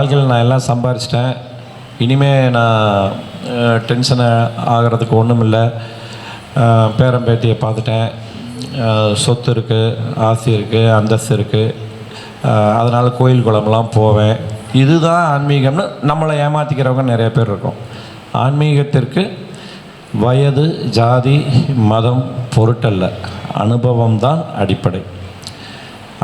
வாழ்க்கையில் நான் எல்லாம் சம்பாரிச்சிட்டேன். இனிமே நான் டென்ஷனை ஆகிறதுக்கு ஒன்றும் இல்லை பேரன் பேத்தியை பார்த்துட்டேன் சொத்து இருக்குது ஆசி இருக்குது அந்தஸ்து இருக்குது அதனால் கோயில் குளம்லாம் போவேன். இதுதான் ஆன்மீகம்னு நம்மளை ஏமாற்றிக்கிறவங்க நிறைய பேர் இருக்கும். ஆன்மீகத்திற்கு வயது ஜாதி மதம் பொருட்டல்ல. அனுபவம் தான் அடிப்படை.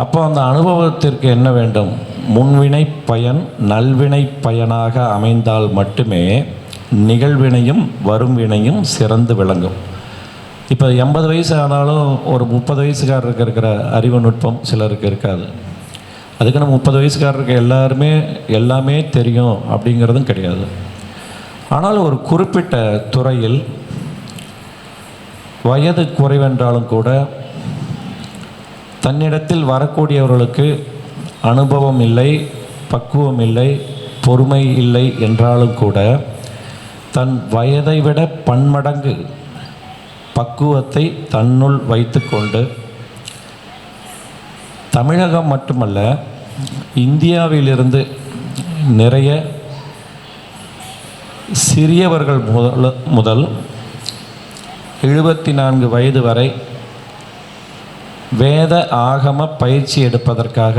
அப்போ அந்த அனுபவத்திற்கு என்ன வேண்டும்? முன்வினை பயன் நல்வினை பயனாக அமைந்தால் மட்டுமே நிகழ்வினையும் வரும் வினையும் சிறந்து விளங்கும். இப்போ எண்பது வயசு ஆனாலும் ஒரு முப்பது வயசுக்காரருக்கு இருக்கிற அறிவு நுட்பம் சிலருக்கு இருக்காது. அதுக்குன்னு முப்பது வயசுக்காரருக்கு எல்லாருமே எல்லாமே தெரியும் அப்படிங்கிறதும் கிடையாது. ஆனால் ஒரு குறிப்பிட்ட துறையில் வயது குறைவென்றாலும் கூட தன்னிடத்தில் வரக்கூடியவர்களுக்கு அனுபவம் இல்லை பக்குவம் இல்லை பொறுமை இல்லை என்றாலும் கூட தன் வயதை விட பன்மடங்கு பக்குவத்தை தன்னுள் வைத்துக்கொண்டு தமிழகம் மட்டுமல்ல இந்தியாவிலிருந்து நிறைய சிறியவர்கள் முதல் முதல் எழுபத்தி நான்கு வயது வரை வேத ஆகம பயிற்சி எடுப்பதற்காக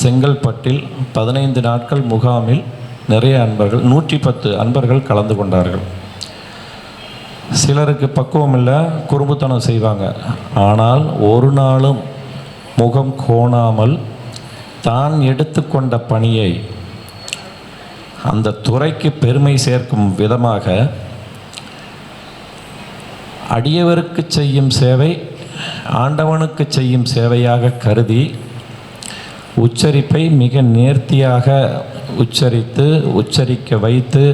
செங்கல்பட்டில் பதினைந்து நாட்கள் முகாமில் நிறைய அன்பர்கள் நூற்றி பத்து அன்பர்கள் கலந்து கொண்டார்கள். சிலருக்கு பக்குவம் இல்லை குறும்புத்தனம் செய்வாங்க. ஆனால் ஒரு நாளும் முகம் கோணாமல் தான் எடுத்துக்கொண்ட பணியை அந்த துறைக்கு பெருமை சேர்க்கும் விதமாக அடியவருக்கு செய்யும் சேவை ஆண்டவனுக்கு செய்யும் சேவையாக கருதி உச்சரிப்பை மிக நேர்த்தியாக உச்சரித்து உச்சரிக்க வைத்து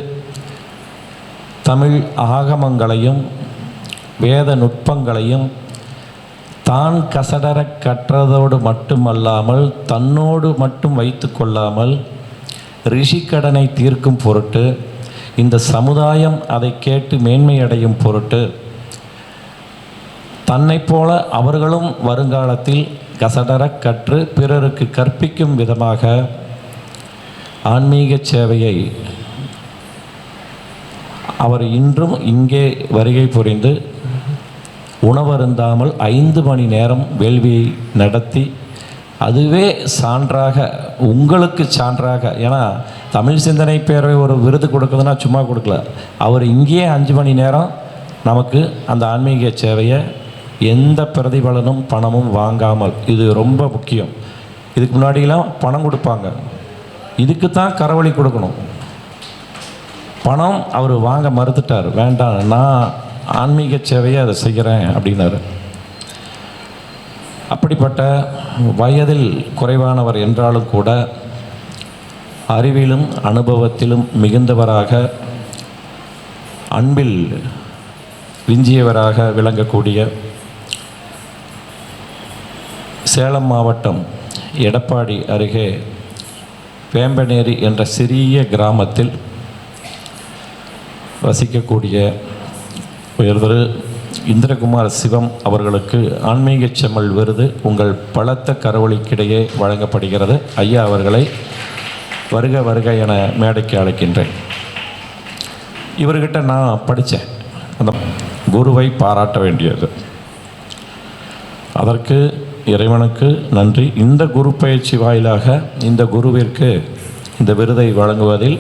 தமிழ் ஆகமங்களையும் வேத நுட்பங்களையும் தான் கசடர கற்றதோடு மட்டுமல்லாமல் தன்னோடு மட்டும் வைத்து கொள்ளாமல் ரிஷிக்கடனை தீர்க்கும் பொருட்டு இந்த சமுதாயம் அதை கேட்டு மேன்மையடையும் பொருட்டு தன்னைப் போல அவர்களும் வருங்காலத்தில் கசடரக் கற்று பிறருக்கு கற்பிக்கும் விதமாக ஆன்மீக சேவையை அவர் இன்றும் இங்கே வருகை புரிந்து உணவருந்தாமல் ஐந்து மணி நேரம் வேள்வியை நடத்தி அதுவே சான்றாக உங்களுக்கு சான்றாக. ஏன்னா தமிழ் சிந்தனை பேரவை ஒரு விருது கொடுக்குதுன்னா சும்மா கொடுக்கல. அவர் இங்கேயே அஞ்சு மணி நேரம் நமக்கு அந்த ஆன்மீக சேவையை எந்த பிரதிபலனும் பணமும் வாங்காமல். இது ரொம்ப முக்கியம். இதுக்கு முன்னாடியெல்லாம் பணம் கொடுப்பாங்க. இதுக்கு தான் கரவழி கொடுக்கணும். பணம் அவர் வாங்க மறுத்துட்டார். வேண்டாம் நான் ஆன்மீக சேவையை அதை செய்கிறேன் அப்படின்னாரு. அப்படிப்பட்ட வயதில் குறைவானவர் என்றாலும் கூட அறிவிலும் அனுபவத்திலும் மிகுந்தவராக அன்பில் விஞ்சியவராக விளங்கக்கூடிய சேலம் மாவட்டம் எடப்பாடி அருகே வேம்பனேரி என்ற சிறிய கிராமத்தில் வசிக்கக்கூடிய உயர்திரு இந்திரகுமார் சிவம் அவர்களுக்கு ஆன்மீக செம்மல் விருது உங்கள் பலத்த கரவொலிக்கிடையே வழங்கப்படுகிறது. ஐயா அவர்களை வருக வருக என மேடைக்கு அழைக்கின்றேன். இவர்கிட்ட நான் படித்தேன். அந்த குருவை பாராட்ட வேண்டியது. அதற்கு இறைவனுக்கு நன்றி. இந்த குரு பயிற்சி வாயிலாக இந்த குருவிற்கு இந்த விருதை வழங்குவதில்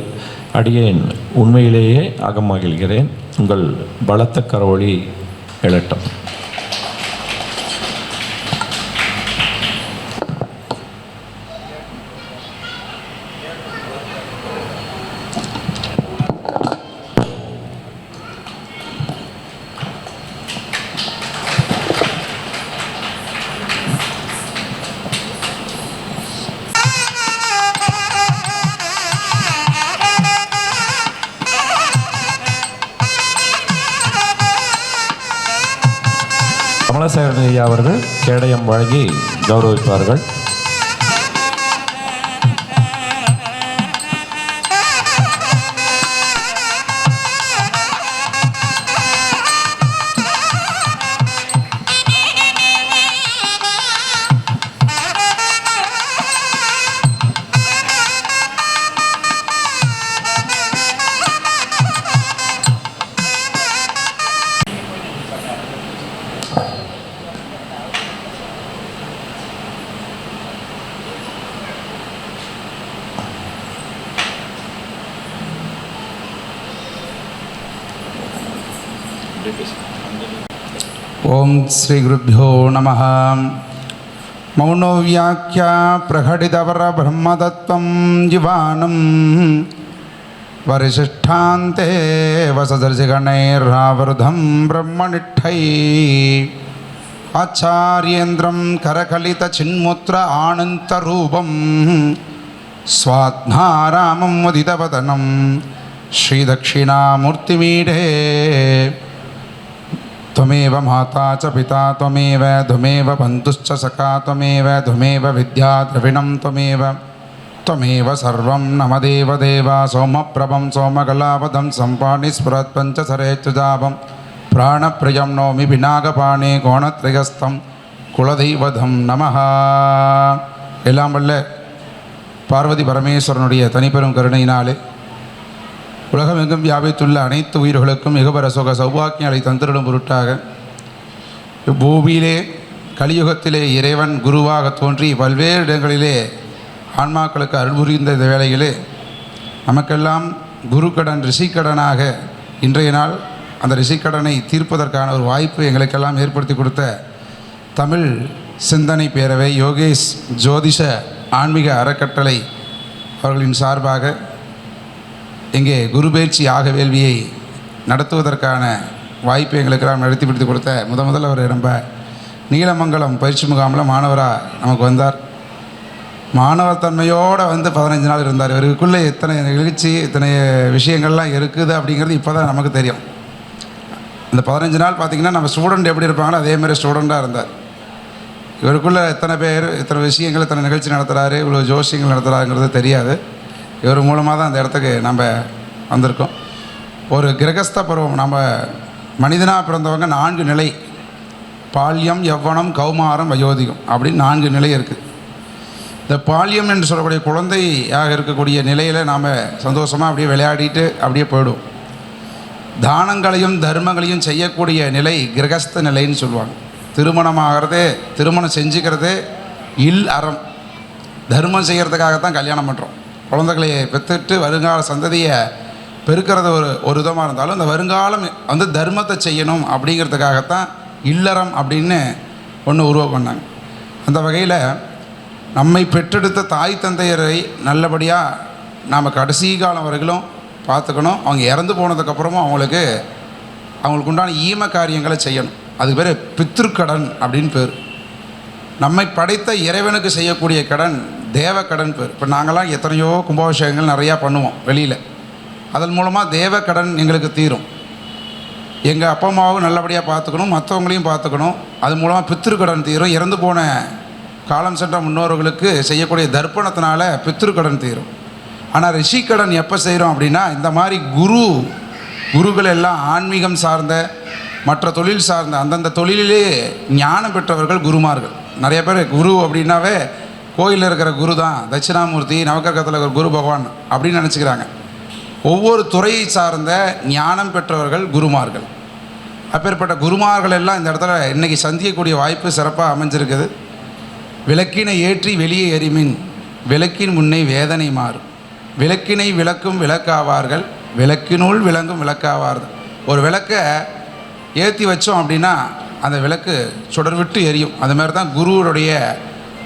அடியேன் உண்மையிலேயே அகமகிழ்கிறேன். உங்கள் பலத்த கரவொளி எழட்டம் பாலசேகரன் ஐயா அவர்கள் கேடயம் வழங்கி கௌரவிப்பார்கள். ఓం శ్రీ గురుభ్యో నమ మౌనోవ్యాఖ్య ప్రకటితవర బ్రహ్మతత్వం జివానం. వరిశిష్టాంతే వసదర్శిగణైరావృధం బ్రహ్మనిఠై ఆచార్యేంద్రం కరకలితచిన్ముత్ర ఆనంతరూపం. స్వాత్మారామం ఉదితవదనం. శ్రీదక్షిణామూర్తిమీడే. त्वमेव माता च पिता त्वमेव त्वमेव बन्धुश्च सखा त्वमेव त्वमेव विद्या द्रविणं त्वमेव त्वमेव सर्वं नम देवदेव सोमप्रभं सोमकलापदं सम्पाणिस्फुरत् पञ्चसरेत्युजापं प्राणप्रियं नौमि पिनाकपाणे கோணத்ரயஸ்தம் குலதெய்வதம் நமஹ எல்லாம் வல்ல பார்வதி பரமேஸ்வரனுடைய தனிப்பெரும் கருணையினாலே உலகமெங்கும் வியாபித்துள்ள அனைத்து உயிர்களுக்கும் மிகபர சுக சௌபாக்கியங்களை தந்திரிடும் பொருட்டாக. இப்பூமியிலே கலியுகத்திலே இறைவன் குருவாக தோன்றி பல்வேறு இடங்களிலே ஆன்மாக்களுக்கு அருள்புரிந்த இந்த வேளையிலே நமக்கெல்லாம் குருக்கடன் ரிஷிக்கடனாக இன்றைய நாள் அந்த ரிஷிக்கடனை தீர்ப்பதற்கான ஒரு வாய்ப்பு எங்களுக்கெல்லாம் ஏற்படுத்தி கொடுத்த தமிழ் சிந்தனை பேரவை யோகேஷ் ஜோதிஷ ஆன்மீக அறக்கட்டளை அவர்களின் சார்பாக இங்கே குருபெயர்ச்சி யாக வேள்வியை நடத்துவதற்கான வாய்ப்பு எங்களுக்கு நாம் நடத்தி பிடித்து கொடுத்த முத முதல்ல அவர் ரொம்ப நீலமங்கலம் பயிற்சி முகாமில் மாணவராக நமக்கு வந்தார். மாணவத்தன்மையோடு வந்து பதினஞ்சு நாள் இருந்தார். இவருக்குள்ளே இத்தனை நிகழ்ச்சி இத்தனை விஷயங்கள்லாம் இருக்குது அப்படிங்கிறது இப்போ தான் நமக்கு தெரியும். அந்த பதினஞ்சு நாள் பார்த்திங்கன்னா நம்ம ஸ்டூடெண்ட் எப்படி இருப்பாங்களோ அதே மாதிரி ஸ்டூடெண்ட்டாக இருந்தார். இவருக்குள்ளே எத்தனை பேர் இத்தனை விஷயங்கள் இத்தனை நிகழ்ச்சி நடத்துகிறாரு இவ்வளோ ஜோசியங்கள் நடத்துகிறாருங்கிறது தெரியாது. இவர் மூலமாக தான் அந்த இடத்துக்கு நம்ம வந்திருக்கோம். ஒரு கிரகஸ்த பருவம் நம்ம மனிதனாக பிறந்தவங்க நான்கு நிலை. பால்யம் எவ்வனம் கௌமாரம் வயோதிகம் அப்படின்னு நான்கு நிலை இருக்குது இந்த பால்யம் என்று சொல்லக்கூடிய குழந்தையாக இருக்கக்கூடிய நிலையில் நாம் சந்தோஷமாக அப்படியே விளையாடிட்டு அப்படியே போயிடுவோம். தானங்களையும் தர்மங்களையும் செய்யக்கூடிய நிலை கிரகஸ்த நிலைன்னு சொல்லுவாங்க. திருமணம் ஆகிறது திருமணம் செஞ்சுக்கிறது இல் அறம். தர்மம் செய்கிறதுக்காகத்தான் கல்யாணம் பண்ணுறோம் குழந்தைகளை பெற்றுட்டு வருங்கால சந்ததியை பெருக்கிறது ஒரு ஒரு விதமாக இருந்தாலும் இந்த வருங்காலம் வந்து தர்மத்தை செய்யணும் அப்படிங்கிறதுக்காகத்தான் இல்லறம் அப்படின்னு ஒன்று உருவம் பண்ணாங்க அந்த வகையில் நம்மை பெற்றெடுத்த தாய் தந்தையரை நல்லபடியாக நாம் கடைசி காலம் வரையிலும் பார்த்துக்கணும். அவங்க இறந்து போனதுக்கப்புறமும் அவங்களுக்கு அவங்களுக்கு உண்டான ஈம காரியங்களை செய்யணும். அதுக்கு பேர் பித்ருக்கடன் அப்படின்னு பேர். நம்மை படைத்த இறைவனுக்கு செய்யக்கூடிய கடன் தேவக்கடன் பேர். இப்போ நாங்களாம் எத்தனையோ கும்பாபிஷேகங்கள் நிறையா பண்ணுவோம் வெளியில். அதன் மூலமாக தேவக்கடன் எங்களுக்கு தீரும். எங்கள் அப்பா அம்மாவும் நல்லபடியாக பார்த்துக்கணும் மற்றவங்களையும் பார்த்துக்கணும். அது மூலமாக பித்திருக்கடன் தீரும். இறந்து போன காலம் சென்ற முன்னோர்களுக்கு செய்யக்கூடிய தர்ப்பணத்தினால பித்திருக்கடன் தீரும். ஆனால் ரிஷிக்கடன் எப்போ செய்கிறோம் அப்படின்னா இந்த மாதிரி குரு குருக்கள் எல்லாம் ஆன்மீகம் சார்ந்த மற்ற தொழில் சார்ந்த அந்தந்த தொழிலிலே ஞானம் பெற்றவர்கள் குருமார்கள். நிறைய பேர் குரு அப்படின்னாவே கோயிலில் இருக்கிற குரு தான் தட்சிணாமூர்த்தி நவக்கரகத்தில் இருக்கிற குரு பகவான் அப்படின்னு நினச்சிக்கிறாங்க. ஒவ்வொரு துறையை சார்ந்த ஞானம் பெற்றவர்கள் குருமார்கள். அப்பேற்பட்ட குருமார்கள் எல்லாம் இந்த இடத்துல இன்றைக்கி சந்திக்கக்கூடிய வாய்ப்பு சிறப்பாக அமைஞ்சிருக்குது. விளக்கினை ஏற்றி வெளியே எரிமின் விளக்கின் முன்னே வேதனை மாறும் விளக்கினை விளக்கும் விளக்காவார்கள் விளக்கினுள் விளங்கும் விளக்காவார்கள். ஒரு விளக்கை ஏற்றி வச்சோம் அப்படின்னா அந்த விளக்கு சுடர் விட்டு எரியும். அந்த மாதிரி தான் குருவுடைய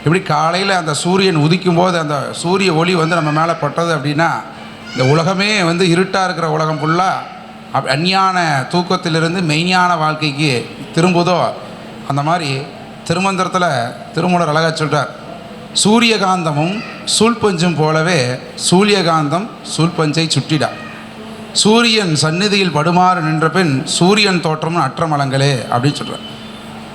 எப்படி காலையில் அந்த சூரியன் உதிக்கும் போது அந்த சூரிய ஒளி வந்து நம்ம மேலே பட்டது அப்படின்னா இந்த உலகமே வந்து இருட்டாக இருக்கிற உலகம் ஃபுல்லாக அப் அஞ்ஞான தூக்கத்திலிருந்து மெய்ஞான வாழ்க்கைக்கு திரும்புதோ அந்த மாதிரி திருமந்திரத்தில் திருமூலர் அழகாக சொல்கிறார் சூரியகாந்தமும் சூழ்பஞ்சும் போலவே சூரியகாந்தம் சூழ்பஞ்சை சுட்டிடா சூரியன் சந்நிதியில் படுமாறு நின்ற பின் சூரியன் தோற்றமும் அற்றமலங்களே அப்படின்னு சொல்கிறார்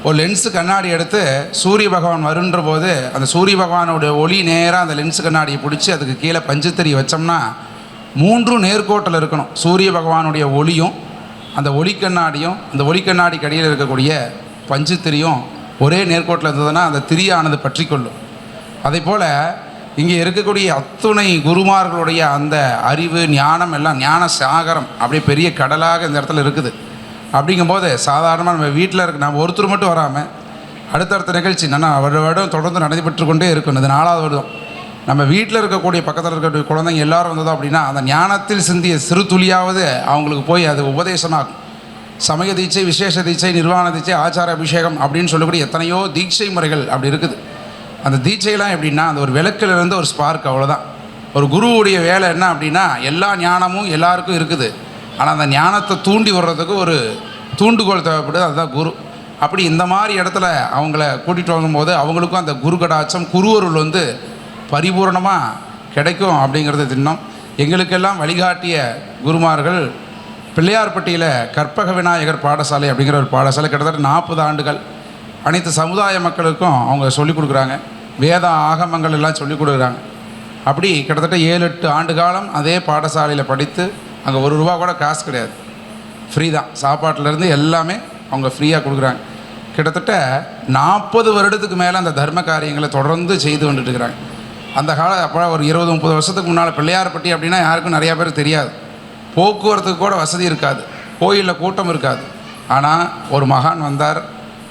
ஒரு லென்ஸு கண்ணாடி எடுத்து சூரிய பகவான் வருன்ற போது அந்த சூரிய பகவானுடைய ஒளி நேராக அந்த லென்ஸு கண்ணாடியை பிடிச்சி அதுக்கு கீழே பஞ்சுத்தறி வச்சோம்னா மூன்றும் நேர்கோட்டில் இருக்கணும். சூரிய பகவானுடைய ஒளியும் அந்த ஒளி கண்ணாடியும் அந்த ஒளி கண்ணாடி கடியில் இருக்கக்கூடிய பஞ்சுத்திரியும் ஒரே நேர்கோட்டில் இருந்ததுன்னா அந்த திரியானது பற்றி கொள்ளும். அதே போல் இங்கே இருக்கக்கூடிய அத்துணை குருமார்களுடைய அந்த அறிவு ஞானம் எல்லாம் ஞான சாகரம் அப்படியே பெரிய கடலாக இந்த இடத்துல இருக்குது. அப்படிங்கும்போது சாதாரணமாக நம்ம வீட்டில் இருக்க நம்ம ஒருத்தர் மட்டும் வராமல் அடுத்தடுத்த நிகழ்ச்சி என்னென்னா வருட வருடம் தொடர்ந்து நடைபெற்று கொண்டே இருக்கும் இது நாலாவது வருடம். நம்ம வீட்டில் இருக்கக்கூடிய பக்கத்தில் இருக்கக்கூடிய குழந்தைங்க எல்லாரும் வந்ததோ அப்படின்னா அந்த ஞானத்தில் சிந்திய சிறு துளியாவது அவங்களுக்கு போய் அது உபதேசமாகும். சமய தீட்சை விசேஷ தீட்சை நிர்வாண தீட்சை ஆச்சார அபிஷேகம் அப்படின்னு சொல்லக்கூடிய எத்தனையோ தீட்சை முறைகள் அப்படி இருக்குது. அந்த தீட்சையெல்லாம் எப்படின்னா அந்த ஒரு விளக்கிலிருந்து ஒரு ஸ்பார்க் அவ்வளோதான் ஒரு குருவுடைய வேலை என்ன அப்படின்னா எல்லா ஞானமும் எல்லாருக்கும் இருக்குது. ஆனால் அந்த ஞானத்தை தூண்டி வர்றதுக்கு ஒரு தூண்டுகோல் தேவைப்படுது. அதுதான் குரு. அப்படி இந்த மாதிரி இடத்துல அவங்கள கூட்டிகிட்டு வரும்போது அவங்களுக்கும் அந்த குரு கடாட்சம் குருவருள் வந்து பரிபூரணமாக கிடைக்கும் அப்படிங்கிறது திண்ணம். எங்களுக்கெல்லாம் வழிகாட்டிய குருமார்கள் பிள்ளையார்பட்டியில் கற்பக விநாயகர் பாடசாலை அப்படிங்கிற ஒரு பாடசாலை கிட்டத்தட்ட நாற்பது ஆண்டுகள். அனைத்து சமுதாய மக்களுக்கும் அவங்க சொல்லிக் கொடுக்குறாங்க. வேத ஆகமங்கள் எல்லாம் சொல்லிக் கொடுக்குறாங்க. அப்படி கிட்டத்தட்ட ஏழு எட்டு ஆண்டு காலம் அதே பாடசாலையில் படித்து அங்கே ஒரு ரூபா கூட காசு கிடையாது. ஃப்ரீ தான். சாப்பாட்டிலேருந்து எல்லாமே அவங்க ஃப்ரீயாக கொடுக்குறாங்க. கிட்டத்தட்ட நாற்பது வருடத்துக்கு மேலே அந்த தர்ம காரியங்களை தொடர்ந்து செய்து வந்துட்டு இருக்கிறாங்க அந்த கால அப்போ ஒரு இருபது முப்பது வருஷத்துக்கு முன்னால் பிள்ளையார்பட்டி அப்படின்னா யாருக்கும் நிறையா பேர் தெரியாது. போக்குவரத்துக்கு கூட வசதி இருக்காது. கோயிலில் கூட்டம் இருக்காது. ஆனால் ஒரு மகான் வந்தார்.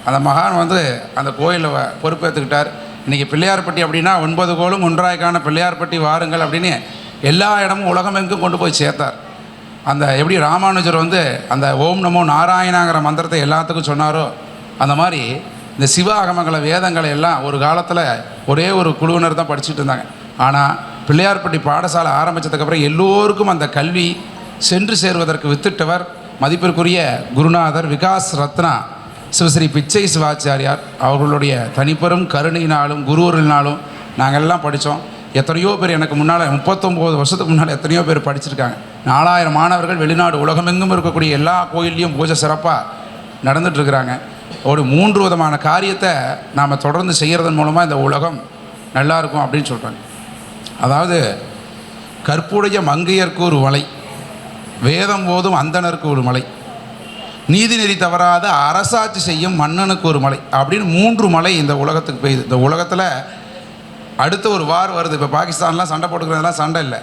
அந்த மகான் வந்து அந்த கோயிலில் வ- பொறுப்பேற்றுக்கிட்டார் இன்றைக்கி பிள்ளையார்பட்டி அப்படின்னா ஒன்பது கோளும் ஒன்றாய்க்கான பிள்ளையார்பட்டி வாருங்கள் அப்படின்னு எல்லா இடமும் உலகமெங்கும் கொண்டு போய் சேர்த்தார். அந்த எப்படி ராமானுஜர் வந்து அந்த ஓம் நமோ நாராயணாங்கிற மந்திரத்தை எல்லாத்துக்கும் சொன்னாரோ அந்த மாதிரி இந்த சிவாகமங்களை வேதங்களை எல்லாம் ஒரு காலத்தில் ஒரே ஒரு குழுவினர் தான் படிச்சுட்டு இருந்தாங்க. ஆனால் பிள்ளையார்பட்டி பாடசாலை ஆரம்பித்ததுக்கப்புறம் எல்லோருக்கும் அந்த கல்வி சென்று சேர்வதற்கு வித்திட்டவர் மதிப்பிற்குரிய குருநாதர் விகாஸ் ரத்னா. சிவஸ்ரீ பிச்சை சிவாச்சாரியார் அவர்களுடைய தனிப்பெரும் கருணையினாலும் குருவரினாலும் நாங்கள் எல்லாம் படித்தோம் எத்தனையோ பேர் எனக்கு முன்னால் முப்பத்தொம்போது வருஷத்துக்கு முன்னால் எத்தனையோ பேர் படிச்சிருக்காங்க. நாலாயிரம் மாணவர்கள் வெளிநாடு உலகமெங்கும் இருக்கக்கூடிய எல்லா கோயில்லையும் பூஜை சிறப்பாக நடந்துட்டுருக்குறாங்க. ஒரு மூன்று விதமான காரியத்தை நாம் தொடர்ந்து செய்கிறதன் மூலமாக இந்த உலகம் நல்லா இருக்கும் அப்படின்னு சொல்கிறாங்க அதாவது கற்புடைய மங்கையர்க்கு ஒரு மலை வேதம் போதும் அந்தனருக்கு ஒரு மலை நீதிநெறி தவறாத அரசாட்சி செய்யும் மன்னனுக்கு ஒரு மலை அப்படின்னு மூன்று மலை இந்த உலகத்துக்கு பெய்யுது. இந்த உலகத்தில் அடுத்த ஒரு வார் வருது. இப்போ பாகிஸ்தான்லாம் சண்டை போட்டுக்கிறதெல்லாம் சண்டை இல்லை.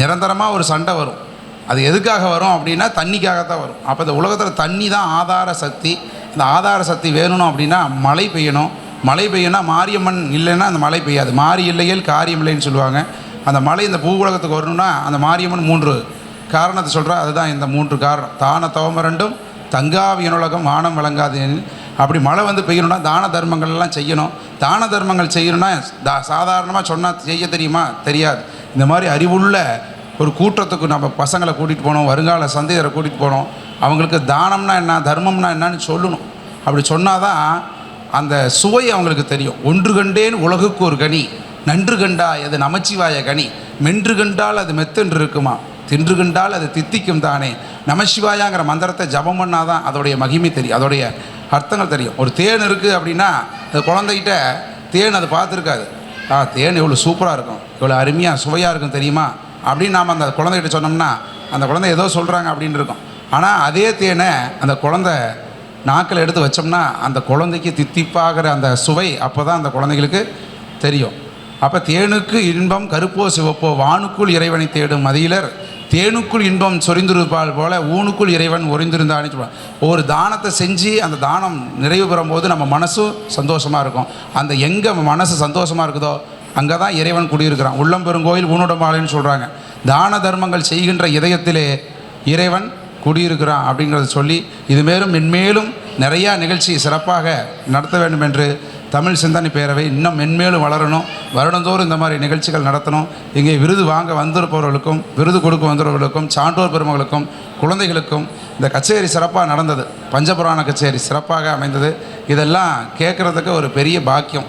நிரந்தரமாக ஒரு சண்டை வரும். அது எதுக்காக வரும் அப்படின்னா தண்ணிக்காகத்தான் வரும். அப்போ இந்த உலகத்தில் தண்ணி தான் ஆதார சக்தி. இந்த ஆதார சக்தி வேணும் அப்படின்னா மழை பெய்யணும். மழை பெய்யணும்னா மாரியம்மன் இல்லைன்னா அந்த மழை பெய்யாது. மாறி இல்லையேல் காரியம் இல்லைன்னு சொல்லுவாங்க. அந்த மழை இந்த பூ உலகத்துக்கு வரணும்னா அந்த மாரியம்மன் மூன்று காரணத்தை சொல்கிறா அதுதான் இந்த மூன்று காரணம். தான தவமரண்டும் தங்காவியனுலகம் வானம் வழங்காது அப்படி மழை வந்து பெய்யணும்னா தான தர்மங்கள்லாம் செய்யணும். தான தர்மங்கள் செய்யணும்னா தா சாதாரணமாக சொன்னால் செய்ய தெரியுமா? தெரியாது. இந்த மாதிரி அறிவுள்ள ஒரு கூட்டத்துக்கு நம்ம பசங்களை கூட்டிகிட்டு போனோம் வருங்கால சந்தையரை கூட்டிகிட்டு போனோம். அவங்களுக்கு தானம்னா என்ன தர்மம்னா என்னன்னு சொல்லணும். அப்படி சொன்னால் தான் அந்த சுவை அவங்களுக்கு தெரியும். ஒன்று கண்டேன் உலகுக்கு ஒரு கனி நன்று கண்டா அது நமச்சிவாய கனி மென்று கண்டால் அது மெத்தென்று இருக்குமா தின்று கண்டால் அது தித்திக்கும் தானே. நமசிவாயாங்கிற மந்திரத்தை ஜபம் பண்ணாதான் அதோடைய மகிமை தெரியும் அதோடைய அர்த்தங்கள் தெரியும். ஒரு தேன் இருக்குது அப்படின்னா அது குழந்தைகிட்ட தேன் அது பார்த்துருக்காது. ஆ தேன் எவ்வளோ சூப்பராக இருக்கும். இவ்வளோ அருமையாக சுவையாக இருக்கும் தெரியுமா? அப்படின்னு நாம் அந்த குழந்தைகிட்ட சொன்னோம்னா அந்த குழந்தை ஏதோ சொல்கிறாங்க அப்படின்னு இருக்கும். ஆனால் அதே தேனை அந்த குழந்தை நாக்கில் எடுத்து வச்சோம்னா அந்த குழந்தைக்கு தித்திப்பாகிற அந்த சுவை அப்போ தான் அந்த குழந்தைகளுக்கு தெரியும். அப்போ தேனுக்கு இன்பம் கருப்போ சிவப்போ வானுக்குள் இறைவனை தேடும் மதியிலர் தேனுக்குள் இன்பம் சொரிந்திருப்பால் போல ஊனுக்குள் இறைவன் ஒரிந்திருந்தான்னு சொல்லுவாங்க ஒரு தானத்தை செஞ்சு அந்த தானம் நிறைவு பெறும் போது நம்ம மனசும் சந்தோஷமாக இருக்கும். அந்த எங்கே மனசு சந்தோஷமாக இருக்குதோ அங்கே தான் இறைவன் குடியிருக்கிறான். உள்ளம் பெருங்கோயில் ஊனுடமாலைன்னு சொல்கிறாங்க தான தர்மங்கள் செய்கின்ற இதயத்திலே இறைவன் குடியிருக்கிறான் அப்படிங்கிறத சொல்லி இது மேலும் மென்மேலும் நிறையா நிகழ்ச்சி சிறப்பாக நடத்த வேண்டும் என்று தமிழ் சிந்தனை பேரவை இன்னும் மென்மேலும் வளரணும். வருடந்தோறும் இந்த மாதிரி நிகழ்ச்சிகள் நடத்தணும். இங்கே விருது வாங்க வந்திருப்பவர்களுக்கும் விருது கொடுக்க வந்தவர்களுக்கும் சான்றோர் பெருமகளுக்கும் குழந்தைகளுக்கும் இந்த கச்சேரி சிறப்பாக நடந்தது. பஞ்சபுராண கச்சேரி சிறப்பாக அமைந்தது. இதெல்லாம் கேட்குறதுக்கு ஒரு பெரிய பாக்கியம்.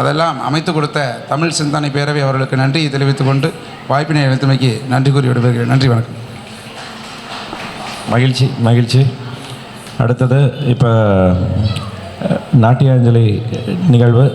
அதெல்லாம் அமைத்து கொடுத்த தமிழ் சிந்தனை பேரவை அவர்களுக்கு நன்றியை தெரிவித்துக் கொண்டு வாய்ப்பினை அளித்தமைக்கு நன்றி கூறி விடுவீர்கள் நன்றி வணக்கம். மகிழ்ச்சி மகிழ்ச்சி. அடுத்தது இப்போ நாட்டியாஞ்சலி நிகழ்வு.